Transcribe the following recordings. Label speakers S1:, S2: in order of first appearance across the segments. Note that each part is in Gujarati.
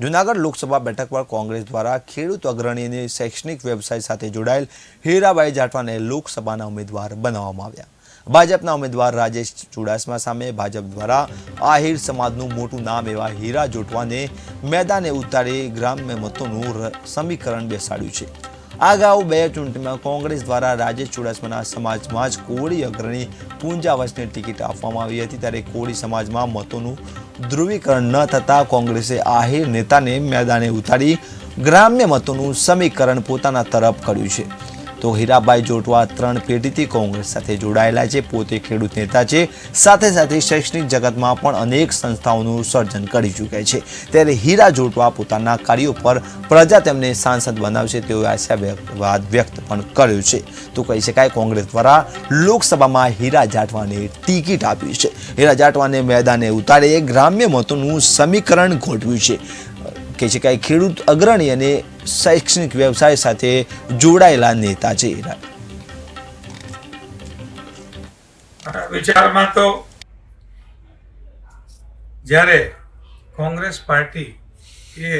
S1: જૂનાગઢ લોકસભા બેઠક પર કોંગ્રેસ દ્વારા ખેડૂત અગ્રણીની શૈક્ષણિક વેબસાઇટ સાથે જોડાયેલ હીરાબાઈ જાટવાને લોકસભાના ઉમેદવાર બનાવવામાં આવ્યા. ભાજપના ઉમેદવાર રાજેશ ચુડાસમા સામે ભાજપ દ્વારા આહિર સમાજનું મોટું નામ એવા હીરા જોટવાને મેદાને ઉતારી ગ્રામ્ય મતોનું સમીકરણ બેસાડ્યું છે. અગાઉ બે ચૂંટણીમાં કોંગ્રેસ દ્વારા રાજેશ ચુડાસમાના સમાજમાં જ કોળી અગ્રણી પૂંજાવસને ટિકિટ આપવામાં આવી હતી. ત્યારે કોળી સમાજમાં મતોનું ધ્રુવીકરણ ન થતાં કોંગ્રેસે આહિર નેતાને મેદાને ઉતારી ગ્રામ્ય મતોનું સમીકરણ પોતાના તરફ કર્યું છે. તો હીરાબાઈ જોટવા ત્રણ પેઢીથી કોંગ્રેસ સાથે જોડાયેલા છે. પોતે ખેડૂત નેતા છે. સાથે સાથે શૈક્ષણિક જગતમાં પણ અનેક સંસ્થાઓનું સર્જન કરી ચૂક્યા છે. ત્યારે હીરા જોટવા પોતાના કાર્યો પર પ્રજા તેમને સાંસદ બનાવશે તેવો આશાવાદ વ્યક્ત પણ કર્યો છે. તો કહી શકાય કોંગ્રેસ દ્વારા લોકસભામાં હીરા જાટવાને ટિકિટ આપી છે. હીરા જાટવાને મેદાને ઉતારે ગ્રામ્ય મતોનું સમીકરણ ગોઠવ્યું છે. કહી શકાય ખેડૂત અગ્રણી અને શૈક્ષણિક વ્યવસાય સાથે જોડાયેલા નેતા છે
S2: વિચારમાં તો જ્યારે કોંગ્રેસ પાર્ટી એ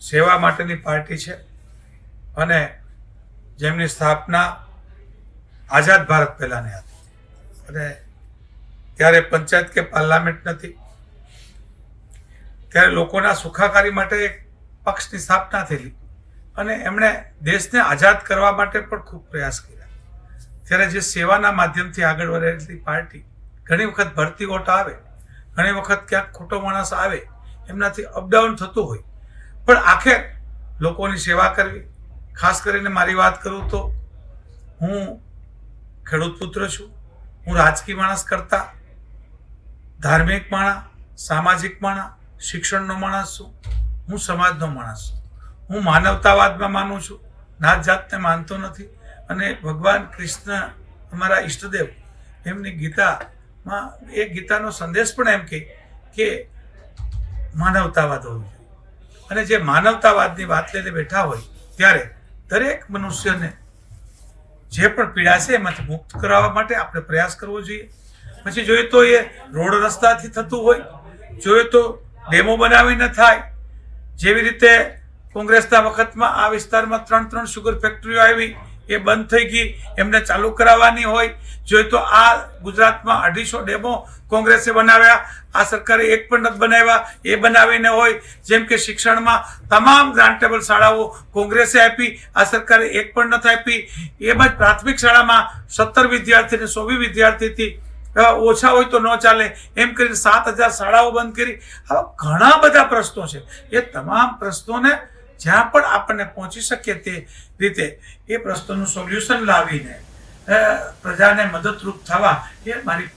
S2: સેવા માટેની પાર્ટી છે અને જેમની સ્થાપના આઝાદ ભારત પહેલાની હતી. અને ત્યારે પંચાયત કે પાર્લામેન્ટ નથી. ત્યારે લોકોના સુખાકારી માટે એક પક્ષની સ્થાપના થયેલી. અને એમણે દેશને આઝાદ કરવા માટે પણ ખૂબ પ્રયાસ કર્યા. ત્યારે જે સેવાના માધ્યમથી આગળ વધેલી પાર્ટી ઘણી વખત ભરતી ઓટ આવે, ઘણી વખત ક્યાંક ખોટો માણસ આવે, એમનાથી અપડાઉન થતું હોય. પણ આખે લોકોની સેવા કરવી, ખાસ કરીને મારી વાત કરું તો હું ખેડૂત પુત્ર છું, હું રાજકીય માણસ કરતા ધાર્મિક માણા, સામાજિક માણસ શિક્ષણનો માણસ છું, હું સમાજનો માણસ છું. હું માનવતાવાદમાં માનું છું, નાત જાતને માનતો નથી. અને ભગવાન કૃષ્ણ અમારા ઈષ્ટદેવ, એમની ગીતામાં, એ ગીતાનો સંદેશ પણ એમ કહે કે માનવતાવાદ હોવો જોઈએ. અને જે માનવતાવાદની વાત લઈને બેઠા હોય, ત્યારે દરેક મનુષ્યને જે પણ પીડા છે, એમાંથી મુક્ત કરાવવા માટે આપણે પ્રયાસ કરવો જોઈએ. પછી જોઈએ તો એ રોડ રસ્તાથી થતું હોય, જોઈએ તો ડેમો બનાવી ન થાય. જેવી રીતે કોંગ્રેસના વખતમાં આ વિસ્તારમાં ત્રણ ત્રણ સુગર ફેક્ટરીઓ આવી, એ બંધ થઈ ગઈ, એમને ચાલુ કરાવવાની હોય જોઈએ તો આ ગુજરાતમાં અઢીસો ડેમો કોંગ્રેસે બનાવ્યા. આ સરકારે એક પણ નથી બનાવ્યા. એ બનાવીને હોય, જેમ કે શિક્ષણમાં તમામ ગ્રાન્ટેબલ શાળાઓ કોંગ્રેસે આપી, આ સરકારે એક પણ નથી આપી. એમ જ પ્રાથમિક શાળામાં સત્તર વિદ્યાર્થીને સોવી વિદ્યાર્થીથી ઓછા હોય તો ન ચાલે. એમ કરીને સાત હજાર શાળાઓ બંધ કરી. આવા ઘણા બધા પ્રશ્નો છે. એ તમામ પ્રશ્નોને જ્યાં પણ આપણને પહોંચી શકીએ તે રીતે એ પ્રશ્નોનું સોલ્યુશન લાવીને પ્રજાને મદદરૂપ થવા એ મારી